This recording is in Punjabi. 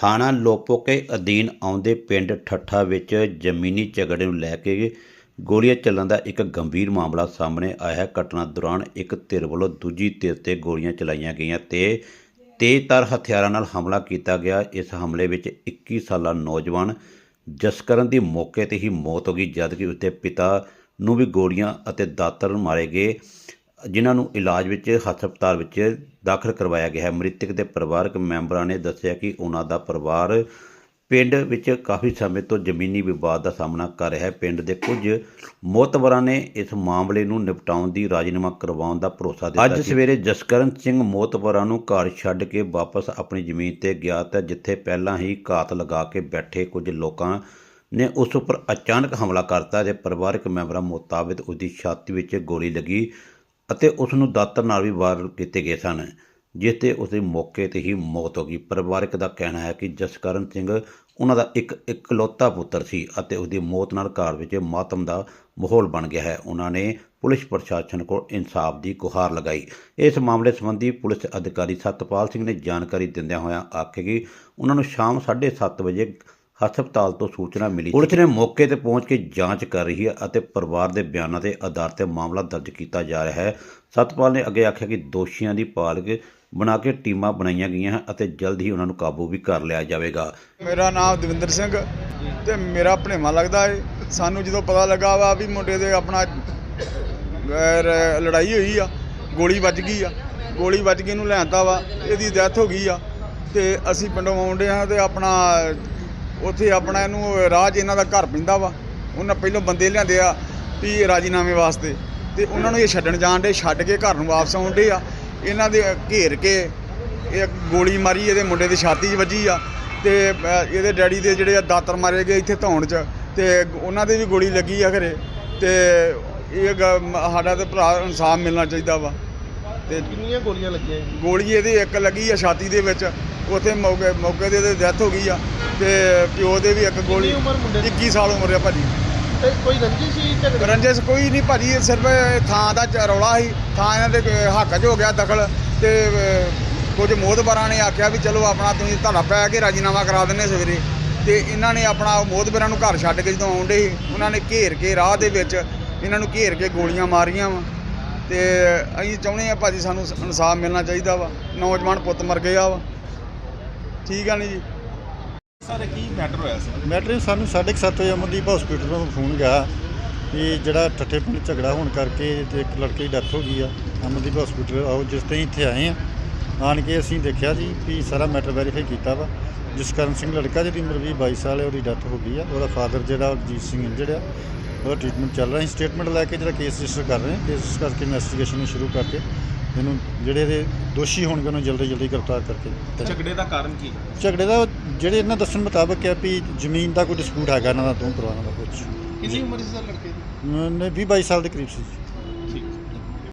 ਥਾਣਾ ਲੋਪੋਕੇ ਅਧੀਨ ਆਉਂਦੇ ਪਿੰਡ ਠੱਠਾ ਵਿੱਚ ਜ਼ਮੀਨੀ ਝਗੜੇ ਨੂੰ ਲੈ ਕੇ ਗੋਲੀਆਂ ਚੱਲਣ ਦਾ ਇੱਕ ਗੰਭੀਰ ਮਾਮਲਾ ਸਾਹਮਣੇ ਆਇਆ। ਹੈ ਘਟਨਾ ਦੌਰਾਨ ਇੱਕ ਧਿਰ ਵੱਲੋਂ ਦੂਜੀ ਧਿਰ ਤੇ ਗੋਲੀਆਂ ਚਲਾਈਆਂ ਗਈਆਂ ਤੇ ਤੇਜ਼ਧਾਰ ਹਥਿਆਰਾਂ ਨਾਲ ਹਮਲਾ ਕੀਤਾ ਗਿਆ। ਇਸ ਹਮਲੇ ਵਿੱਚ 21 ਸਾਲਾ ਨੌਜਵਾਨ ਜਸਕਰਨ ਦੀ ਮੌਕੇ ਤੇ ਹੀ ਮੌਤ ਹੋ ਗਈ, ਜਦਕਿ ਉਸਦੇ ਪਿਤਾ ਨੂੰ ਵੀ ਗੋਲੀਆਂ ਅਤੇ ਦਾਤਰ ਮਾਰੇ ਗਏ। ਜਿਨ੍ਹਾਂ ਨੂੰ ਇਲਾਜ ਵਿੱਚ ਹਸਪਤਾਲ ਵਿੱਚ ਦਾਖਲ ਕਰਵਾਇਆ ਗਿਆ ਹੈ। ਮ੍ਰਿਤਕ ਦੇ ਪਰਿਵਾਰਕ ਮੈਂਬਰਾਂ ਨੇ ਦੱਸਿਆ ਕਿ ਉਹਨਾਂ ਦਾ ਪਰਿਵਾਰ ਪਿੰਡ ਵਿੱਚ ਕਾਫੀ ਸਮੇਂ ਤੋਂ ਜ਼ਮੀਨੀ ਵਿਵਾਦ ਦਾ ਸਾਹਮਣਾ ਕਰ ਰਿਹਾ ਹੈ। ਪਿੰਡ ਦੇ ਕੁਝ ਮੋਤਵਰਾਂ ਨੇ ਇਸ ਮਾਮਲੇ ਨੂੰ ਨਿਪਟਾਉਣ ਦੀ ਰਾਜੀਨਾਮਾ ਕਰਵਾਉਣ ਦਾ ਭਰੋਸਾ ਦਿੱਤਾ ਅੱਜ ਸਵੇਰੇ ਜਸਕਰਨ ਸਿੰਘ ਮੋਤਵਰਾਂ ਨੂੰ ਘਰ ਛੱਡ ਕੇ ਵਾਪਸ ਆਪਣੀ ਜ਼ਮੀਨ ਤੇ ਗਿਆ ਤਾਂ ਜਿੱਥੇ ਪਹਿਲਾਂ ਹੀ ਘਾਤ ਲਗਾ ਕੇ ਬੈਠੇ ਕੁਝ ਲੋਕਾਂ ਨੇ ਉਸ ਉੱਪਰ ਅਚਾਨਕ ਹਮਲਾ ਕਰਤਾ ਤੇ ਪਰਿਵਾਰਕ ਮੈਂਬਰਾਂ ਮੁਤਾਬਕ ਉਹਦੀ ਛਾਤੀ ਵਿੱਚ ਗੋਲੀ ਲੱਗੀ। ਅਤੇ ਉਸ ਨੂੰ ਦਾਤਰ ਨਾਲ ਵੀ ਵਾਰ ਕੀਤੇ ਗਏ ਸਨ ਜਿਸ ਤੇ ਉਸ ਦੀ ਮੌਕੇ ਤੇ ਹੀ ਮੌਤ ਹੋ ਗਈ। ਪਰਿਵਾਰਕ ਦਾ ਕਹਿਣਾ ਹੈ ਕਿ ਜਸਕਰਨ ਸਿੰਘ ਉਹਨਾਂ ਦਾ ਇੱਕ ਇਕਲੌਤਾ ਪੁੱਤਰ ਸੀ ਅਤੇ ਉਸ ਦੀ ਮੌਤ ਨਾਲ ਘਰ ਵਿੱਚ ਮਾਤਮ ਦਾ ਮਾਹੌਲ ਬਣ ਗਿਆ ਹੈ। ਉਹਨਾਂ ਨੇ ਪੁਲਿਸ ਪ੍ਰਸ਼ਾਸਨ ਕੋਲ ਇਨਸਾਫ ਦੀ ਗੁਹਾਰ ਲਗਾਈ। ਇਸ ਮਾਮਲੇ ਸੰਬੰਧੀ ਪੁਲਿਸ ਅਧਿਕਾਰੀ ਸਤਪਾਲ ਸਿੰਘ ਨੇ ਜਾਣਕਾਰੀ ਦਿੰਦਿਆਂ ਹੋਇਆਂ ਆਖਿਆ ਕਿ ਉਹਨਾਂ ਨੂੰ ਸ਼ਾਮ 7:30 ਵਜੇ ਹਸਪਤਾਲ ਤੋਂ ਸੂਚਨਾ ਮਿਲੀ। ਪੁਲਿਸ ਨੇ ਮੌਕੇ ਤੇ ਪਹੁੰਚ ਕੇ ਜਾਂਚ ਕਰ ਰਹੀ ਹੈ ਅਤੇ ਪਰਿਵਾਰ ਦੇ ਬਿਆਨਾਂ ਦੇ ਆਧਾਰ ਤੇ ਮਾਮਲਾ ਦਰਜ ਕੀਤਾ ਜਾ ਰਿਹਾ ਹੈ। ਸਤਪਾਲ ਨੇ ਅੱਗੇ ਆਖਿਆ ਕਿ ਦੋਸ਼ੀਆਂ ਦੀ ਭਾਲ ਬਣਾ ਕੇ ਟੀਮਾਂ ਬਣਾਈਆਂ ਗਈਆਂ ਹਨ ਅਤੇ ਜਲਦ ਹੀ ਉਹਨਾਂ ਨੂੰ ਕਾਬੂ ਵੀ ਕਰ ਲਿਆ ਜਾਵੇਗਾ। ਮੇਰਾ ਨਾਮ ਦਵਿੰਦਰ ਸਿੰਘ ਤੇ ਮੇਰਾ ਭਣੇਵਾ ਲੱਗਦਾ ਏ। ਸਾਨੂੰ ਜਦੋਂ ਪਤਾ ਲੱਗਾ ਵਾ ਵੀ ਮੁੰਡੇ ਦੇ ਆਪਣਾ ਅਹ, ਲੜਾਈ ਹੋਈ ਆ ਗੋਲੀ ਵੱਜ ਗਈ ਆ ਗੋਲੀ ਵੱਜ ਕੇ ਇਹਨੂੰ ਲਿਆਂਦਾ ਵਾ ਇਹਦੀ ਡੈਥ ਹੋ ਗਈ ਆ ਤੇ ਅਸੀਂ ਪਿੰਡੋਂ ਆਉਂਦੇ ਆ ਤੇ ਆਪਣਾ ਉੱਥੇ ਆਪਣਾ ਇਹਨੂੰ 'ਚ ਇਹਨਾਂ ਦਾ ਘਰ ਪੈਂਦਾ ਵਾ। ਉਹਨਾਂ ਪਹਿਲਾਂ ਬੰਦੇ ਲਿਆਂਦੇ ਆ ਵੀ ਰਾਜੀਨਾਮੇ ਵਾਸਤੇ। ਤੇ ਉਹਨਾਂ ਨੂੰ ਇਹ ਛੱਡਣ ਜਾਣ ਦੇ ਛੱਡ ਕੇ ਘਰ ਨੂੰ ਵਾਪਸ ਆਉਂਦੇ ਆ। ਇਹਨਾਂ ਦੇ ਘੇਰ ਕੇ ਇਹ ਗੋਲੀ ਮਾਰੀ ਇਹਦੇ ਮੁੰਡੇ ਦੀ ਛਾਤੀ 'ਚ ਵੱਜੀ ਆ। ਤੇ ਇਹਦੇ ਡੈਡੀ ਦੇ ਜਿਹੜੇ ਆ ਦਾਤਰ ਮਾਰੇ ਗਏ ਇੱਥੇ ਧੌਣ 'ਚ। ਤੇ ਉਹਨਾਂ ਦੇ ਵੀ ਗੋਲੀ ਲੱਗੀ ਆ ਘਰੇ। ਤੇ ਇਹ ਸਾਡਾ ਤੇ ਭਰਾ ਇਨਸਾਫ ਮਿਲਣਾ ਚਾਹੀਦਾ ਵਾ। ਤੇ ਕਿੰਨੀਆਂ ਗੋਲੀਆਂ ਲੱਗੀਆਂ? ਗੋਲੀ ਇਹਦੀ ਇੱਕ ਲੱਗੀ ਆ ਛਾਤੀ ਦੇ ਵਿੱਚ। ਉੱਥੇ ਮੌਕੇ ਮੌਕੇ ਤੇ ਡੈਥ ਹੋ ਗਈ ਆ। ਤੇ ਪਿਓ ਦੇ ਵੀ ਇੱਕ ਗੋਲੀ ਉਮਰ ਮੁੰਡੇ ਦੀ? 21 ਸਾਲ ਉਮਰ ਆ ਭਾਜੀ। ਤੇ ਕੋਈ ਰੰਜੀ ਸੀ ਝਗੜੇ ਰੰਜਸ ਕੋਈ ਨਹੀਂ ਭਾਜੀ ਇਹ ਸਿਰਫ ਥਾਂ ਦਾ ਚ- ਰੌਲਾ ਸੀ ਥਾਂ ਇਹਨਾਂ ਦੇ ਹੱਕ 'ਚ ਹੋ ਗਿਆ ਦਖਲ ਤੇ ਅਹ, ਕੁਝ ਮੋਹਤਬਰਾਂ ਨੇ ਆਖਿਆ ਵੀ ਚਲੋ ਆਪਣਾ ਤੁਸੀਂ ਤੁਹਾਡਾ ਪੈ ਕੇ ਰਾਜੀਨਾਮਾ ਕਰਾ ਦਿੰਨੇ ਸਵੇਰੇ। ਤੇ ਇਹਨਾਂ ਨੇ ਆਪਣਾ ਮੋਹਤਬਰਾਂ ਨੂੰ ਘਰ ਛੱਡ ਕੇ ਜਦੋਂ ਆਉਂਦੇ ਸੀ ਉਹਨਾਂ ਨੇ ਘੇਰ ਕੇ ਰਾਹ ਦੇ ਵਿੱਚ ਇਹਨਾਂ ਨੂੰ ਘੇਰ ਕੇ ਗੋਲੀਆਂ ਮਾਰੀਆਂ ਵਾ। ਤੇ ਅਸੀਂ ਚਾਹੁੰਦੇ ਆ ਭਾਜੀ ਸਾਨੂੰ ਇਨਸਾਫ ਮਿਲਣਾ ਚਾਹੀਦਾ ਵਾ ਨੌਜਵਾਨ ਪੁੱਤ ਮਰ ਗਿਆ ਵਾ। ਠੀਕ ਆ ਨਹੀਂ ਜੀ? ਸਾਰੇ ਕੀ ਮੈਟਰ ਹੋਇਆ ਸੀ? ਮੈਟਰ ਸਾਨੂੰ 7:30 ਵਜੇ ਅਮਨਦੀਪ ਹਸਪੀਟਲ ਤੋਂ ਫੋਨ ਗਿਆ ਕਿ ਜਿਹੜਾ ਠੱਠੇ ਪਿੰਡ ਝਗੜਾ ਹੋਣ ਕਰਕੇ ਤੇ ਇੱਕ ਲੜਕੇ ਦੀ ਡੈਥ ਹੋ ਗਈ ਆ। ਅਮਨਦੀਪ ਹਸਪੀਟਲ ਆਓ ਜਿਸ ਤੇ ਇੱਥੇ ਆਏ ਆ। ਆਣ ਕੇ ਅਸੀਂ ਦੇਖਿਆ ਜੀ ਵੀ ਸਾਰਾ ਮੈਟਰ ਵੈਰੀਫਾਈ ਕੀਤਾ ਵਾ। ਜਸਕਰਨ ਸਿੰਘ ਲੜਕਾ ਜਿਹਦੀ ਉਮਰ 20 22 ਸਾਲ ਹੈ, ਉਹਦੀ ਡੈਥ ਹੋ ਗਈ ਆ। ਉਹਦਾ ਫਾਦਰ ਜਿਹੜਾ ਅਜੀਤ ਸਿੰਘ ਇੰਜਰਡ ਆ, ਉਹਦਾ ਟ੍ਰੀਟਮੈਂਟ ਚੱਲ ਰਿਹਾ। ਹੈ ਸਟੇਟਮੈਂਟ ਲੈ ਕੇ ਜਿਹੜਾ ਕੇਸ ਰਜਿਸਟਰ ਕਰ ਰਹੇ ਹਾਂ। ਕੇਸ ਕਰਕੇ ਇਨਵੈਸਟੀਗੇਸ਼ਨ ਸ਼ੁਰੂ ਕਰਕੇ ਇਹਨੂੰ ਜਿਹੜੇ ਇਹਦੇ ਦੋਸ਼ੀ ਹੋਣਗੇ ਉਹਨੂੰ ਜਲਦੀ ਜਲਦੀ ਗ੍ਰਿਫਤਾਰ ਕਰਕੇ ਝਗੜੇ ਦਾ ਕਾਰਨ ਕੀ ਝਗੜੇ ਦਾ ਜਿਹੜੇ ਇਹਨਾਂ ਦੱਸਣ ਮੁਤਾਬਕ ਹੈ ਵੀ ਜ਼ਮੀਨ ਦਾ ਕੋਈ ਡਿਸਪਿਊਟ ਹੈਗਾ ਇਹਨਾਂ ਦਾ ਦੋ ਪਰਿਵਾਰਾਂ ਦਾ ਕੁਝ ਕਿੰਨੀ ਉਮਰ ਸੀ ਸਰ ਲੜਕੇ ਦੀ? ਨੇ 20 22 ਸਾਲ ਦੇ ਕਰੀਬ ਸੀ ਜੀ।